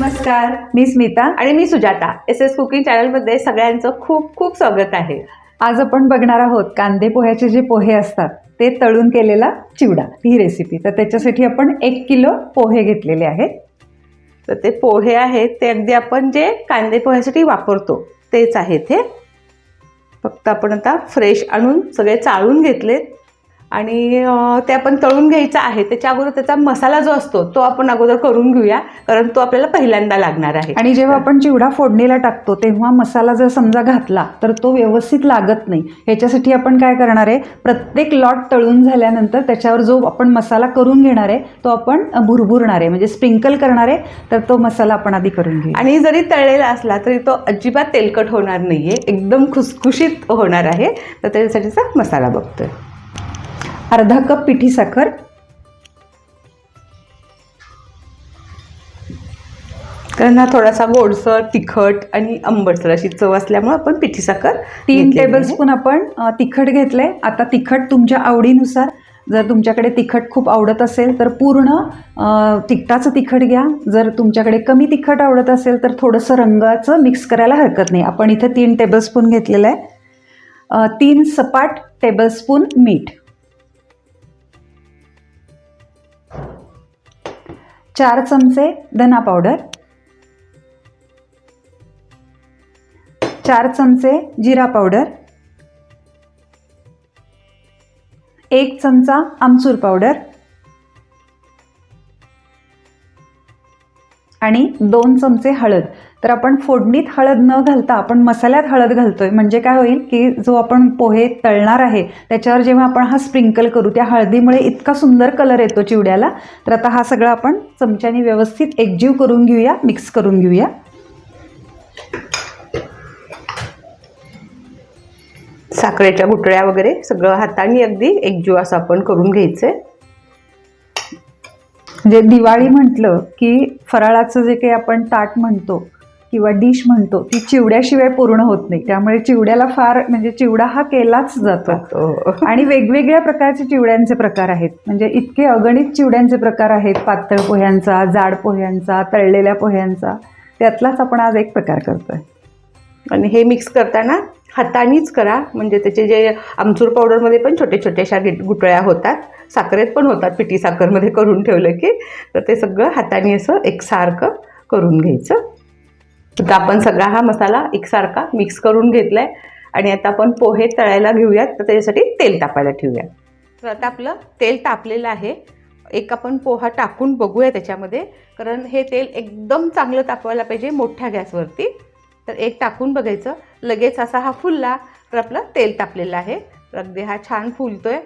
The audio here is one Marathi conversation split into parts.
नमस्कार मी स्मिता आणि मी सुजाता. एस एस कुकिंग चॅनलमध्ये सगळ्यांचं खूप खूप स्वागत आहे. आज आपण बघणार आहोत कांदे पोह्याचे जे पोहे असतात ते तळून केलेला चिवडा ही रेसिपी तर त्याच्यासाठी आपण एक किलो पोहे घेतलेले आहेत. तर ते पोहे आहेत ते अगदी आपण जे कांदे पोह्यासाठी वापरतो तेच आहेत हे. फक्त आपण आता फ्रेश आणून सगळे चाळून घेतलेत. आणि ते आपण तळून घ्यायचं आहे त्याच्या अगोदर त्याचा मसाला जो असतो तो आपण अगोदर करून घेऊया कारण तो आपल्याला पहिल्यांदा लागणार आहे. आणि जेव्हा आपण चिवडा फोडणीला टाकतो तेव्हा मसाला जर समजा घातला तर तो व्यवस्थित लागत नाही. ह्याच्यासाठी आपण काय करणार आहे प्रत्येक लॉट तळून झाल्यानंतर त्याच्यावर जो आपण मसाला करून घेणार आहे तो आपण भुरभुरणार आहे म्हणजे स्प्रिंकल करणार आहे तर तो मसाला आपण आधी करून घेऊ. आणि जरी तळलेला असला तरी तो अजिबात तेलकट होणार नाहीये एकदम खुसखुशीत होणार आहे तर त्याच्यासाठीचा मसाला बघतोय. अर्धा कप पिठी साखर. कारण हा थोडासा गोडसर तिखट आणि आंबटसर अशी चव असल्यामुळे आपण पिठी साखर तीन घेतलेली आहे. टेबलस्पून आपण तिखट घेतले आता तिखट तुमच्या आवडीनुसार जर तुमच्याकडे तिखट खूप आवडत असेल तर पूर्ण तिखटाचं तिखट घ्या. जर तुमच्याकडे कमी तिखट आवडत असेल तर थोडंसं रंगाचं मिक्स करायला हरकत नाही. आपण इथे तीन टेबलस्पून घेतलेलं आहे. तीन सपाट टेबलस्पून मीठ. चार चमचे धना पावडर चार चमचे जिरा पावडर एक चमचा आमचूर पावडर आणि दोन चमचे हळद. तर आपण फोडणीत हळद न घालता आपण मसाल्यात हळद घालतोय. म्हणजे काय होईल की जो आपण पोहे तळणार आहे त्याच्यावर जेव्हा आपण हा स्प्रिंकल करू त्या हळदीमुळे इतका सुंदर कलर येतो चिवड्याला. तर आता हा सगळा आपण चमच्याने व्यवस्थित एकजीव करून घेऊया मिक्स करून घेऊया. साखरेच्या गुटळ्या वगैरे सगळं हाताने अगदी एकजीव असं आपण करून घ्यायचंय. म्हणजे दिवाळी म्हटलं की फराळाचं जे काही आपण ताट म्हणतो किंवा डिश म्हणतो ती चिवड्याशिवाय पूर्ण होत नाही. त्यामुळे चिवड्याला फार म्हणजे चिवडा हा केलाच जातो. तो आणि वेगवेगळ्या प्रकारचे चिवड्यांचे प्रकार आहेत. म्हणजे इतके अगणित चिवड्यांचे प्रकार आहेत. पातळ पोह्यांचा जाड पोह्यांचा तळलेल्या पोह्यांचा. त्यातलाच आपण आज एक प्रकार करतोय. आणि हे मिक्स करताना हातानेच करा. म्हणजे त्याचे जे आमचूर पावडरमध्ये पण छोटे छोट्याशा अशा गिट- गुटळ्या होतात. साखरेत पण होतात. पिठी साखरमध्ये करून ठेवलं की तर ते सगळं हाताने असं एकसारखं करून घ्यायचं. तर आपण सगळा हा मसाला एकसारखा मिक्स करून घेतला आहे आणि आता आपण पोहे तळायला घेऊयात. तर त्याच्यासाठी तेल तापायला ठेवूया. तर आता आपलं तेल तापलेलं आहे. एक आपण पोहा टाकून बघूया त्याच्यामध्ये. कारण हे तेल एकदम चांगलं तापवायला पाहिजे मोठ्या गॅसवरती. तर एक टाकून बघायचं. लगेच असा हा फुलला तर आपलं तेल तापलेलं आहे. अगदी हा छान फुलतोय.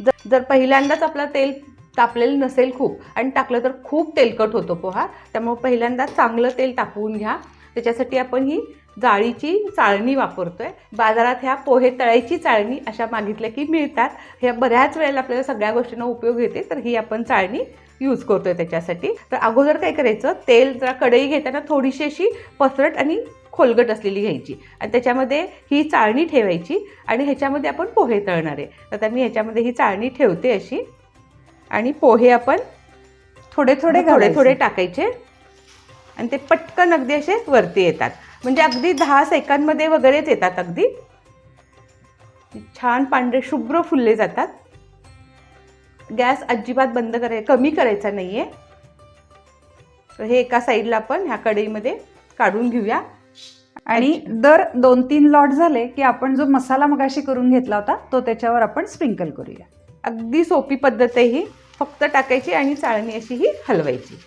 जर जर पहिल्यांदाच आपलं तेल तापलेलं नसेल खूप आणि टाकलं तर खूप तेलकट होतो पोहा त्यामुळे पहिल्यांदा चांगलं तेल तापवून घ्या. त्याच्यासाठी आपण ही जाळीची चाळणी वापरतोय. बाजारात ह्या पोहे तळायची चाळणी अशा मागितल्या की मिळतात. ह्या बऱ्याच वेळेला आपल्याला सगळ्या गोष्टींना उपयोग येते तर ही आपण चाळणी यूज करतोय त्याच्यासाठी. तर अगोदर काय करायचं? तेल जरा कढई घेताना थोडीशी अशी पसरट आणि खोलगट असलेली घ्यायची. आणि त्याच्यामध्ये ही चाळणी ठेवायची आणि ह्याच्यामध्ये आपण पोहे तळणार आहे. तर आता मी ह्याच्यामध्ये ही चाळणी ठेवते अशी. आणि पोहे आपण थोडे थोडे थोडे. थोडे टाकायचे. आणि ते पटकन अगदी असे वरती येतात. म्हणजे अगदी दहा सेकंदमध्ये वगैरेच येतात अगदी. छान पांढरे शुभ्र फुलले जातात. गॅस अजिबात बंद कराय कमी करायचा नाही आहे तर हे एका साईडला आपण ह्या कढईमध्ये काढून घेऊया. आणि दर दोन तीन लॉट झाले की आपण जो मसाला मगाशी करून घेतला होता तो त्याच्यावर आपण स्प्रिंकल करूया. अगदी सोपी पद्धत आहे ही. फक्त टाकायची आणि चाळणी अशी ही हलवायची.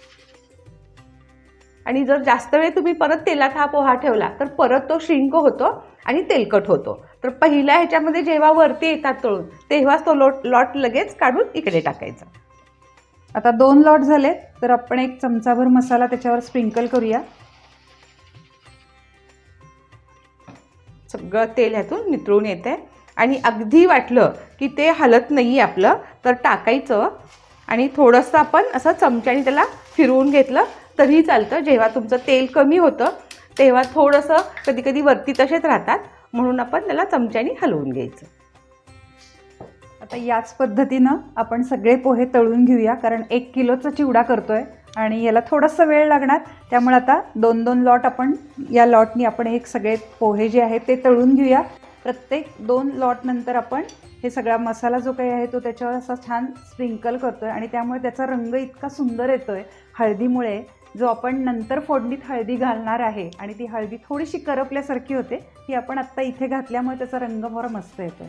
आणि जर जास्त वेळ तुम्ही परत तेलात हा पोहा ठेवला तर परत तो श्रिंक होतो आणि तेलकट होतो. तर पहिल्या ह्याच्यामध्ये जेव्हा वरती येतात तळून तेव्हाच तो लोट लॉट लगेच काढून इकडे टाकायचा. आता दोन लॉट झाले तर आपण एक चमचाभर मसाला त्याच्यावर स्प्रिंकल करूया. सगळं तेल ह्यातून नितळून येत आहे आणि अगदी वाटलं की ते हलत नाही आपलं तर टाकायचं. आणि थोडंसं आपण असं चमच्याने त्याला फिरवून घेतलं तरी चालतं. जेव्हा तुमचं तेल कमी होतं तेव्हा थोडंसं कधी कधी वरती तसेच राहतात. म्हणून आपण त्याला चमच्याने हलवून घ्यायचं. आता याच पद्धतीनं आपण सगळे पोहे तळून घेऊया कारण एक किलोचा चिवडा करतो आहे आणि याला थोडासा वेळ लागणार. त्यामुळे आता दोन दोन लॉट आपण या लॉटनी आपण एक सगळे पोहे जे आहेत ते तळून घेऊया. प्रत्येक दोन लॉटनंतर आपण हे सगळा मसाला जो काही आहे तो त्याच्यावर असा छान स्प्रिंकल करतोय. आणि त्यामुळे त्याचा रंग इतका सुंदर येतोय हळदीमुळे जो आपण नंतर फोडणीत हळदी घालणार आहे. आणि ती हळदी थोडीशी करपल्यासारखी होते. ती आपण आत्ता इथे घातल्यामुळे त्याचा रंग फार मस्त येतोय.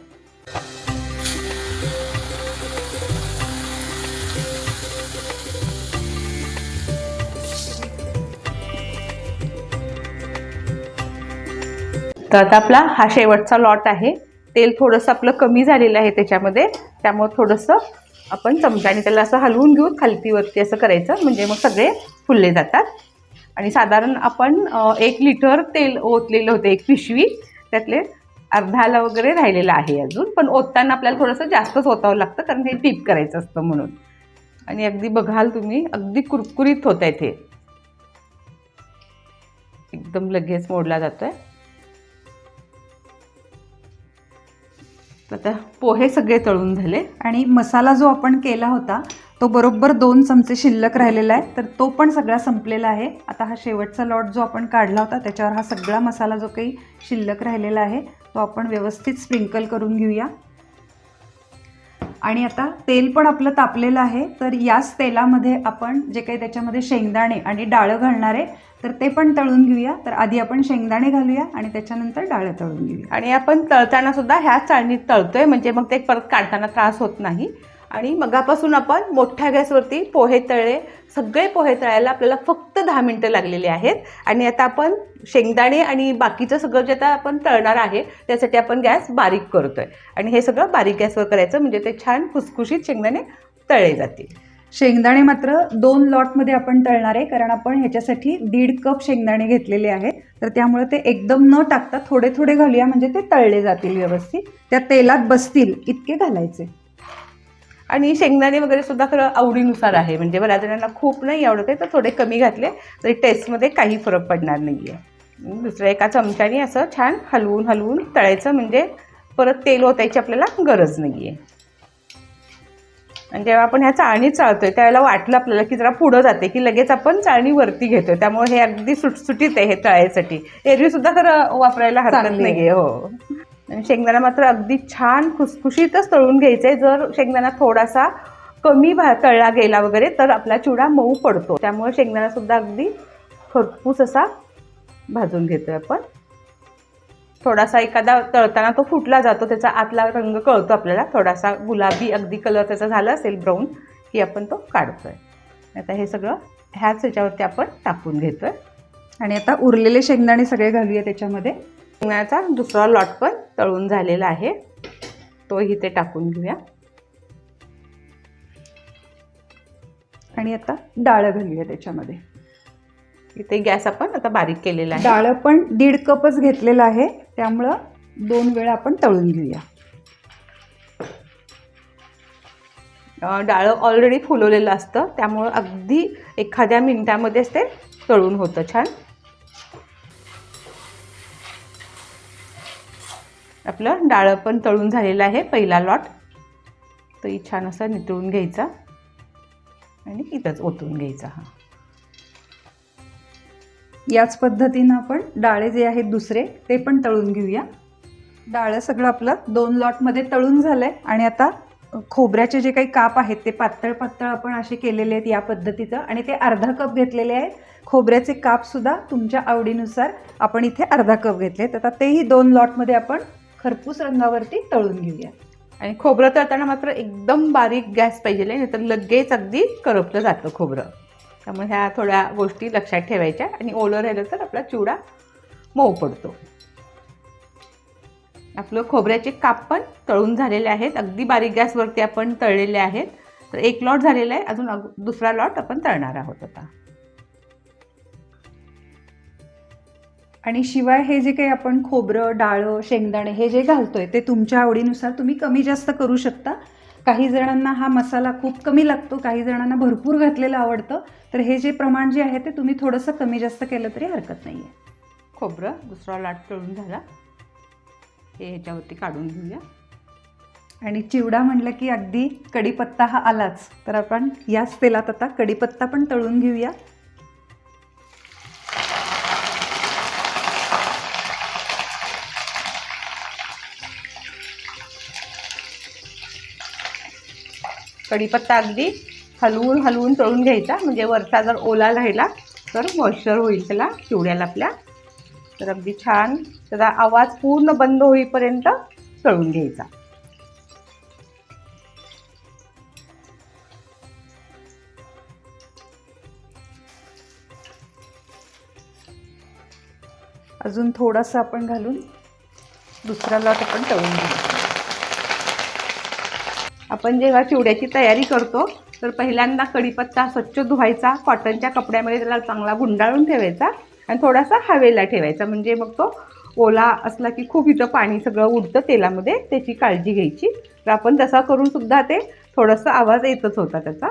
तर आता आपला हा शेवटचा लॉट आहे. तेल थोडंसं आपलं कमी झालेलं आहे त्याच्यामध्ये. त्यामुळं थोडंसं आपण चमच्याने त्याला असं हलवून घेऊन खालतीवरती असं करायचं. म्हणजे मग सगळे फुलले जातात. आणि साधारण आपण एक लिटर तेल ओतलेलं होतं एक पिशवी. त्यातले अर्धाला वगैरे राहिलेलं आहे अजून. पण ओतताना आपल्याला थोडंसं जास्तच ओतावं लागतं कारण हे टीप करायचं असतं म्हणून. आणि अगदी बघाल तुम्ही अगदी कुरकुरीत होत आहे ते. एकदम लगेच मोडला जातो आहे आता पोहे सगळे तळून झाले आणि मसाला जो आपण केला होता तो बरोबर दोन चमचे शिल्लक राहिलेला आहे. तर तो पण सगळा संपलेला आहे. आता हा शेवटचा लॉट जो आपण काढला होता त्याच्यावर हा सगळा मसाला जो काही शिल्लक राहिलेला आहे तो आपण व्यवस्थित स्प्रिंकल करून घेऊया. आणि आता तेल पण आपलं तापलेलं आहे. तर याच तेलामध्ये आपण जे काही त्याच्यामध्ये शेंगदाणे आणि डाळं घालणार आहे तर ते पण तळून घेऊया. तर आधी आपण शेंगदाणे घालूया आणि त्याच्यानंतर डाळं तळून घेऊया. आणि आपण तळताना सुद्धा ह्या चाळणीत तळतोय म्हणजे मग ते परत काढताना त्रास होत नाही. आणि मगापासून आपण मोठ्या गॅसवरती पोहे तळले सगळे पोहे तळायला आपल्याला फक्त दहा मिनटं लागलेली आहेत. आणि आता आपण शेंगदाणे आणि बाकीचं सगळं जे आता आपण तळणार आहे त्यासाठी आपण गॅस बारीक करतोय. आणि हे सगळं बारीक गॅसवर करायचं म्हणजे ते छान खुसखुशीत शेंगदाणे तळले जातील. शेंगदाणे मात्र दोन लॉटमध्ये आपण तळणार आहे कारण आपण ह्याच्यासाठी दीड कप शेंगदाणे घेतलेले आहेत. तर त्यामुळे ते एकदम न टाकता थोडे थोडे घालूया म्हणजे ते तळले जातील व्यवस्थित. त्या तेलात बसतील इतके घालायचे. आणि शेंगदाणे वगैरे सुद्धा खरं आवडीनुसार आहे. म्हणजे बऱ्याच जणांना खूप नाही आवडत आहे तर थोडे कमी घातले तरी टेस्टमध्ये काही फरक पडणार नाही आहे दुसऱ्या एका चमच्याने असं छान हलवून हलवून तळायचं म्हणजे परत तेल ओतायची आपल्याला गरज नाही आहे आणि जेव्हा आपण ह्या चाळणीत चाळतोय त्यावेळेला वाटलं आपल्याला की जरा पुढं जाते की लगेच आपण चाळणी वरती घेतोय. त्यामुळे हे अगदी सुटसुटीत आहे हे तळायसाठी एरवी सुद्धा खरं वापरायला हरकत चांगली आहे. नाही आहे हो. आणि शेंगदाणा मात्र अगदी छान खुसखुशीतच तळून घ्यायचं आहे जर शेंगदाणा थोडासा कमी भा तळला गेला वगैरे तर आपला चिवडा मऊ पडतो. त्यामुळे शेंगदाणा सुद्धा अगदी खरपूस असा भाजून घेतोय आपण. थोडासा एखादा तळताना तो फुटला जातो त्याचा आतला रंग कळतो आपल्याला. थोडासा गुलाबी अगदी कलर त्याचा झाला असेल ब्राऊन की आपण तो काढतोय. आता हे सगळं ह्याच ह्याच्यावरती आपण टाकून घेतोय. आणि आता उरलेले शेंगदाणे सगळे घालूया त्याच्यामध्ये. शेंगदाण्याचा दुसरा लॉट पण तळून झालेला आहे. तोही ते टाकून घेऊया. आणि आता डाळं घालूया त्याच्यामध्ये. इथे गॅस आपण आता बारीक केलेला आहे. डाळं पण दीड कपच घेतलेलं आहे. त्यामुळं दोन वेळा आपण तळून घेऊया. डाळं ऑलरेडी फुलवलेलं असतं त्यामुळं अगदी एखाद्या मिनिटामध्येच ते तळून होतं छान. आपलं डाळं पण तळून झालेलं आहे पहिला लॉट तोही छान असा नितळून घ्यायचा आणि इथंच ओतून घ्यायचा हा. याच पद्धतीनं आपण डाळे जे आहेत दुसरे ते पण तळून घेऊया. डाळं सगळं आपलं दोन लॉटमध्ये तळून झालं आहे आणि आता खोबऱ्याचे जे काही काप आहेत ते पातळ पातळ आपण असे केलेले आहेत या पद्धतीचं आणि ते अर्धा कप घेतलेले आहेत. खोबऱ्याचे कापसुद्धा तुमच्या आवडीनुसार आपण इथे अर्धा कप घेतले आहेत. आता तेही दोन लॉटमध्ये आपण खरपूस रंगावरती तळून घेऊया. आणि खोबरं तळताना मात्र एकदम बारीक गॅस पाहिजे नाही तर लगेच अगदी करपलं जातं खोबरं. त्यामुळे ह्या थोड्या गोष्टी लक्षात ठेवायच्या. आणि ओलं राहिलं तर आपला चिवडा मऊ पडतो. आपलं खोबऱ्याचे काप पण तळून झालेले आहेत. अगदी बारीक गॅसवरती आपण तळलेले आहेत. तर एक लॉट झालेला आहे. अजून दुसरा लॉट आपण तळणार आहोत आता. आणि शिवाय हे जे काही आपण खोबरं डाळं शेंगदाणे हे जे घालतोय ते तुमच्या आवडीनुसार तुम्ही कमी जास्त करू शकता. काही जणांना हा मसाला खूप कमी लागतो काही जणांना भरपूर घातलेलं आवडतं. तर हे जे प्रमाण जे आहे ते तुम्ही थोडंसं कमी जास्त केलं तरी हरकत नाही आहे खोबरं दुसरा लॉट तळून झाला. हे ह्याच्यावरती काढून घेऊया. आणि चिवडा म्हणलं की अगदी कढीपत्ता हा आलाच. तर आपण याच तेलात आता कढीपत्ता पण तळून घेऊया. कढीपत्ता अगदी हलवून हलवून तळून घ्यायचा. म्हणजे वरचा जर ओला राहिला तर मॉइश्चर होईल त्याला चिवड्याला आपल्या. तर अगदी छान. त्याचा आवाज पूर्ण बंद होईपर्यंत तळून घ्यायचा. अजून थोडंसं आपण घालून दुसरा लॉट आपण तळून घेऊ. आपण जेव्हा चिवड्याची तयारी करतो तर पहिल्यांदा कढीपत्ता स्वच्छ धुवायचा कॉटनच्या कपड्यामध्ये त्याला चांगला गुंडाळून ठेवायचा आणि थोडासा हवेला ठेवायचा. म्हणजे मग तो ओला असला की खूप इथं पाणी सगळं उडतं तेलामध्ये त्याची काळजी घ्यायची. तर आपण तसा करून सुद्धा ते थोडंसं आवाज येतच होता त्याचा.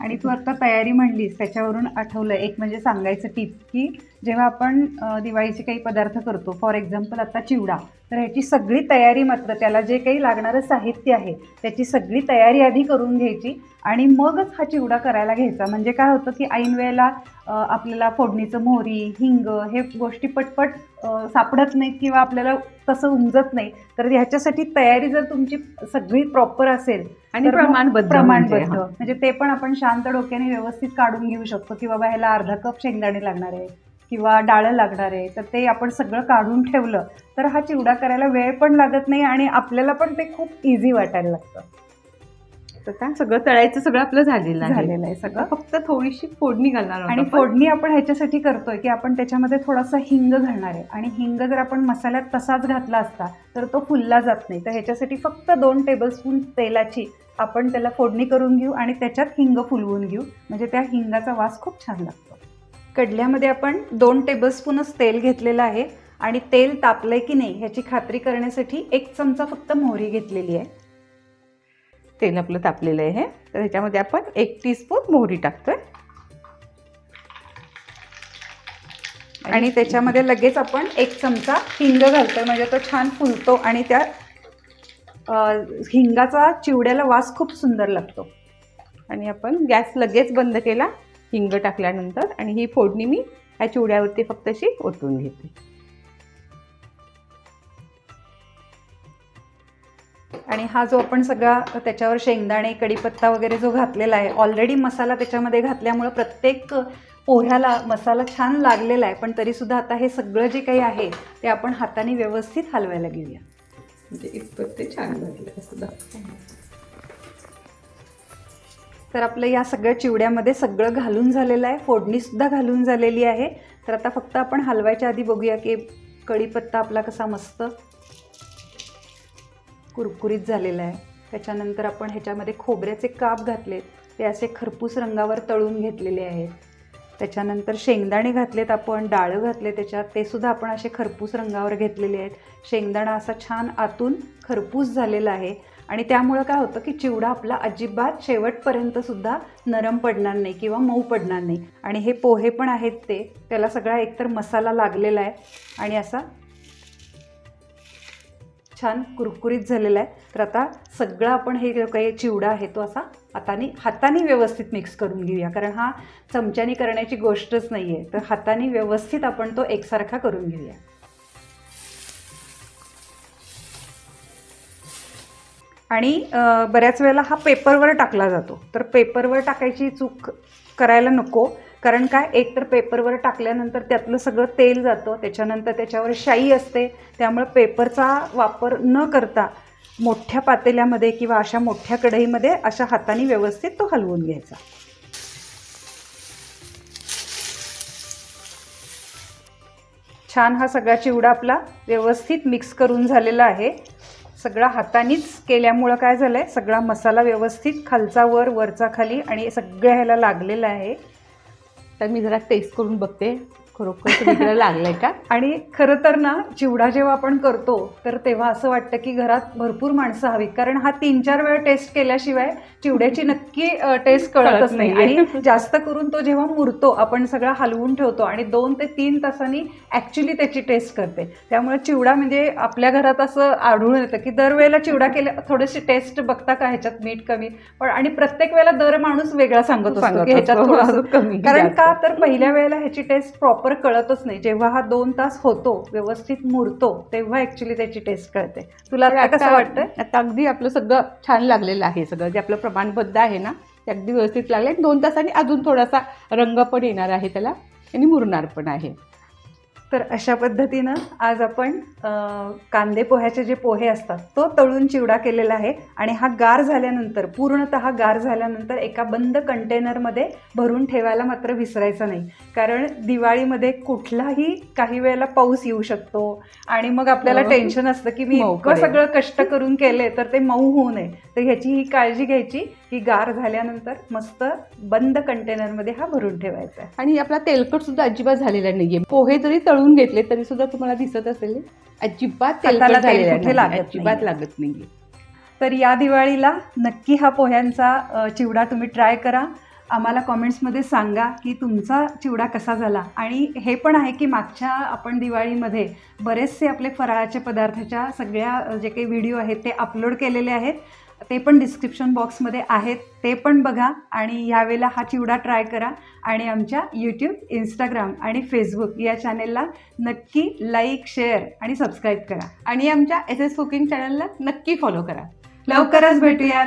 आणि तू आता तयारी म्हणलीस त्याच्यावरून आठवलं एक म्हणजे सांगायचं टीप की जेव्हा आपण दिवाळीचे काही पदार्थ करतो फॉर एक्झाम्पल आता चिवडा तर ह्याची सगळी तयारी मात्र त्याला जे काही लागणारं साहित्य आहे त्याची सगळी तयारी आधी करून घ्यायची आणि मगच हा चिवडा करायला घ्यायचा. म्हणजे काय होतं की ऐन वेळेला आपल्याला फोडणीचं मोहरी हिंग हे गोष्टी पटपट सापडत नाहीत किंवा आपल्याला तसं उमजत नाही तर ह्याच्यासाठी तयारी जर तुमची सगळी प्रॉपर असेल आणि प्रमाणबद्ध प्रमाणबद्ध म्हणजे. म्हणजे ते पण आपण शांत डोक्याने व्यवस्थित काढून घेऊ शकतो की बाबा ह्याला अर्धा कप शेंगदाणे लागणार आहे किंवा डाळं लागणार आहे तर ते आपण सगळं काढून ठेवलं तर हा चिवडा करायला वेळ पण लागत नाही आणि आपल्याला पण ते खूप इझी वाटायला लागतं तर का सगळं तळायचं सगळं आपलं झालेलं आहे. झालेलं आहे सगळं. फक्त थोडीशी फोडणी घालणार आणि. फोडणी आपण ह्याच्यासाठी करतोय की आपण त्याच्यामध्ये थोडासा हिंग घालणार आहे. आणि हिंग जर आपण मसाल्यात तसाच घातला असता तर तो फुलला जात नाही. तर ह्याच्यासाठी फक्त दोन टेबलस्पून तेलाची आपण त्याला फोडणी करून घेऊ आणि त्याच्यात हिंग फुलवून घेऊ. म्हणजे त्या हिंगाचा वास खूप छान लागतो. कडल्यामध्ये आपण दोन टेबलस्पूनच तेल घेतलेलं आहे. आणि तेल तापलंय की नाही ह्याची खात्री करण्यासाठी एक चमचा फक्त मोहरी घेतलेली आहे. तेल आपलं तापलेलं आहे. हे. तर ह्याच्यामध्ये आपण एक टीस्पून मोहरी टाकतोय. आणि त्याच्यामध्ये लगेच आपण एक चमचा हिंग घालतोय. म्हणजे तो छान फुलतो आणि त्या हिंगाचा चिवड्याला वास खूप सुंदर लागतो. आणि आपण गॅस लगेच बंद केला हिंग टाकल्यानंतर. आणि ही फोडणी मी ह्या चिवड्यावरती फक्त अशी ओतून घेते. आणि हा जो आपण सगळा त्याच्यावर शेंगदाणे कढीपत्ता वगैरे जो घातलेला आहे ऑलरेडी मसाला त्याच्यामध्ये घातल्यामुळं प्रत्येक पोह्याला मसाला छान लागलेला आहे. पण तरीसुद्धा आता हे सगळं जे काही आहे ते आपण हाताने व्यवस्थित हलवायला घेऊया. म्हणजे इतपत ते छान सुद्धा तर आपलं या सगळ्या चिवड्यामध्ये सगळं घालून झालेलं आहे. फोडणीसुद्धा घालून झालेली आहे. तर आता फक्त आपण हलवायच्या आधी बघूया की कढीपत्ता आपला कसा मस्त कुरकुरीत झालेला आहे. त्याच्यानंतर आपण ह्याच्यामध्ये खोबऱ्याचे काप घातलेत. ते असे खरपूस रंगावर तळून घेतलेले आहेत. त्याच्यानंतर शेंगदाणे घातलेत आपण डाळं घातले त्याच्यात. ते सुद्धा आपण असे खरपूस रंगावर घेतलेले आहेत. शेंगदाणा असा छान आतून खरपूस झालेला आहे. आणि त्यामुळं काय होतं की चिवडा आपला अजिबात शेवटपर्यंत सुद्धा नरम पडणार नाही किंवा मऊ पडणार नाही. आणि हे पोहे पण आहेत ते. त्याला सगळा एकतर मसाला लागलेला आहे. आणि असा छान कुरकुरीत झालेला आहे. तर आता सगळं आपण हे जो काही चिवडा आहे तो असा हाताने हाताने व्यवस्थित मिक्स करून घेऊया. कारण हा चमच्याने करण्याची गोष्टच नाही आहे तर हाताने व्यवस्थित आपण तो एकसारखा करून घेऊया. आणि बऱ्याच वेळेला हा पेपरवर टाकला जातो. तर पेपरवर टाकायची चूक करायला नको. कारण काय? एकतर पेपरवर टाकल्यानंतर त्यातलं सगळं तेल जातं त्याच्यानंतर त्याच्यावर शाई असते त्यामुळे पेपरचा वापर न करता मोठ्या पातेल्यामध्ये किंवा अशा मोठ्या कढईमध्ये अशा हाताने व्यवस्थित तो हलवून घ्यायचा. छान हा सगळा चिवडा आपला व्यवस्थित मिक्स करून झालेला आहे. सगळा हातानेच केल्यामुळं काय झालं आहे सगळा मसाला व्यवस्थित खालचा वर वरचा खाली आणि सगळ्या ह्याला लागलेला आहे. तर मी जरा टेस्ट करून बघते. खरोखर लागलंय का? आणि खरं तर ना चिवडा जेव्हा आपण करतो तर तेव्हा असं वाटतं की घरात भरपूर माणसं हवी कारण हा तीन चार वेळा टेस्ट केल्याशिवाय चिवड्याची नक्की टेस्ट कळतच कळत नाही. आणि जास्त करून तो जेव्हा मुरतो आपण सगळा हलवून ठेवतो आणि दोन ते तीन तासांनी ॲक्च्युली त्याची टेस्ट करते. त्यामुळे चिवडा म्हणजे आपल्या घरात असं आढळून येतं की दरवेळेला चिवडा केल्या थोडीशी टेस्ट बघता का ह्याच्यात मीठ कमी? पण आणि प्रत्येक वेळेला दर माणूस वेगळा सांगत असतो सांगत की ह्याच्यात कमी कारण. का तर पहिल्या वेळेला ह्याची टेस्ट प्रॉपर कळतच नाही. जेव्हा हा दोन तास होतो व्यवस्थित मुरतो तेव्हा ऍक्च्युली त्याची टेस्ट कळते. तुला आता कसं वाटतंय? आता अगदी आपलं सगळं छान लागलेलं आहे सगळं. जे आपलं प्रमाणबद्ध आहे ना ते अगदी व्यवस्थित लागले आणि दोन तासांनी अजून थोडासा रंग पण येणार आहे त्याला आणि मुरणार पण आहे. तर अशा पद्धतीनं आज आपण कांदे पोह्याचे जे पोहे असतात तो तळून चिवडा केलेला आहे आणि हा गार झाल्यानंतर पूर्णतः गार झाल्यानंतर एका बंद कंटेनरमध्ये भरून ठेवायला मात्र विसरायचं नाही कारण दिवाळीमध्ये कुठलाही काही वेळेला पाऊस येऊ शकतो आणि मग आपल्याला. टेन्शन असतं की मी इतकं. सगळं कष्ट करून केले तर ते मऊ होऊ नये तर ह्याची ही काळजी घ्यायची की गार झाल्यानंतर मस्त बंद कंटेनरमध्ये हा भरून ठेवायचा आणि आपला तेलकट सुद्धा अजिबात झालेला नाहीये पोहे जरी तळून घेतले तरी सुद्धा तुम्हाला दिसत असेल अजिबात हाताला तेलकट तेल झालेला कुठे नाही. लागत अजिबात नाहीये. लागत नाहीये तर या दिवाळीला नक्की हा पोह्यांचा अ, चिवडा तुम्ही ट्राय करा आम्हाला कॉमेंट्समध्ये सांगा की तुमचा चिवडा कसा झाला. आणि हे पण आहे की मागच्या आपण दिवाळीमध्ये बरेचसे आपले फराळाचे पदार्थाच्या सगळ्या जे काही व्हिडिओ आहेत ते अपलोड केलेले आहेत. ते पण डिस्क्रिप्शन बॉक्समध्ये आहेत. ते पण बघा आणि यावेळेला हा चिवडा ट्राय करा आणि आमच्या यूट्यूब इंस्टाग्राम आणि फेसबुक या चॅनेलला नक्की लाईक शेअर आणि सबस्क्राईब करा. आणि आमच्या एस एस कुकिंग चॅनलला नक्की फॉलो करा. लवकरच भेटूयात.